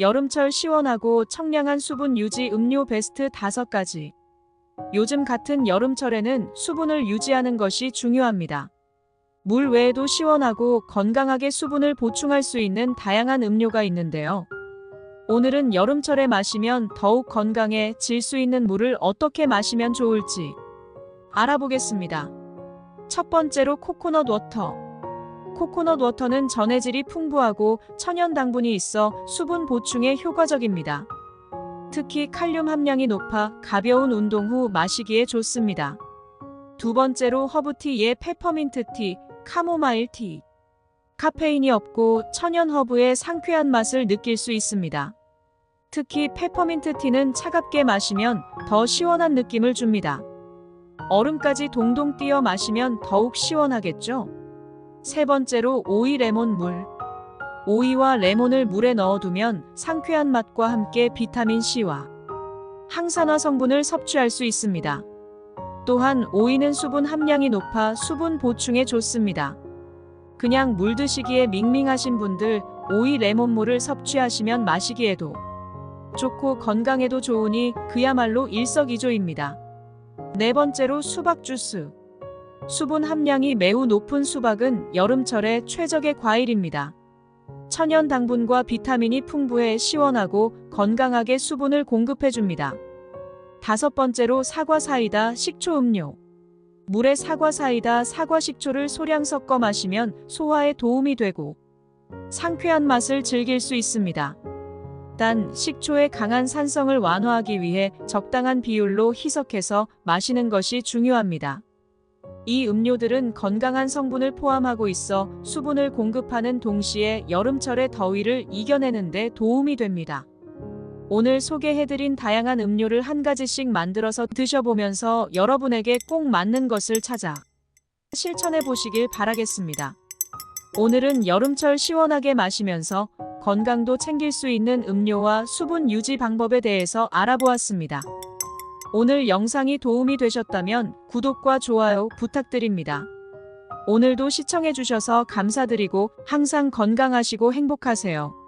여름철 시원하고 청량한 수분 유지 음료 베스트 5가지. 요즘 같은 여름철에는 수분을 유지하는 것이 중요합니다. 물 외에도 시원하고 건강하게 수분을 보충할 수 있는 다양한 음료가 있는데요. 오늘은 여름철에 마시면 더욱 건강해 질 수 있는 물을 어떻게 마시면 좋을지 알아보겠습니다. 첫 번째로 코코넛 워터. 코코넛 워터는 전해질이 풍부하고 천연 당분이 있어 수분 보충에 효과적입니다. 특히 칼륨 함량이 높아 가벼운 운동 후 마시기에 좋습니다. 두 번째로 허브티의 페퍼민트 티, 카모마일 티. 카페인이 없고 천연 허브의 상쾌한 맛을 느낄 수 있습니다. 특히 페퍼민트 티는 차갑게 마시면 더 시원한 느낌을 줍니다. 얼음까지 동동 띄어 마시면 더욱 시원하겠죠? 세 번째로 오이 레몬 물. 오이와 레몬을 물에 넣어두면 상쾌한 맛과 함께 비타민 C와 항산화 성분을 섭취할 수 있습니다. 또한 오이는 수분 함량이 높아 수분 보충에 좋습니다. 그냥 물 드시기에 밍밍하신 분들 오이 레몬물을 섭취하시면 마시기에도 좋고 건강에도 좋으니 그야말로 일석이조입니다. 네 번째로 수박 주스. 수분 함량이 매우 높은 수박은 여름철에 최적의 과일입니다. 천연 당분과 비타민이 풍부해 시원하고 건강하게 수분을 공급해 줍니다. 다섯 번째로 사과 사이다 식초 음료. 물에 사과 사이다 사과 식초를 소량 섞어 마시면 소화에 도움이 되고 상쾌한 맛을 즐길 수 있습니다. 단 식초의 강한 산성을 완화하기 위해 적당한 비율로 희석해서 마시는 것이 중요합니다. 이 음료들은 건강한 성분을 포함하고 있어 수분을 공급하는 동시에 여름철의 더위를 이겨내는 데 도움이 됩니다. 오늘 소개해드린 다양한 음료를 한 가지씩 만들어서 드셔보면서 여러분에게 꼭 맞는 것을 찾아 실천해 보시길 바라겠습니다. 오늘은 여름철 시원하게 마시면서 건강도 챙길 수 있는 음료와 수분 유지 방법에 대해서 알아보았습니다. 오늘 영상이 도움이 되셨다면 구독과 좋아요 부탁드립니다. 오늘도 시청해주셔서 감사드리고 항상 건강하시고 행복하세요.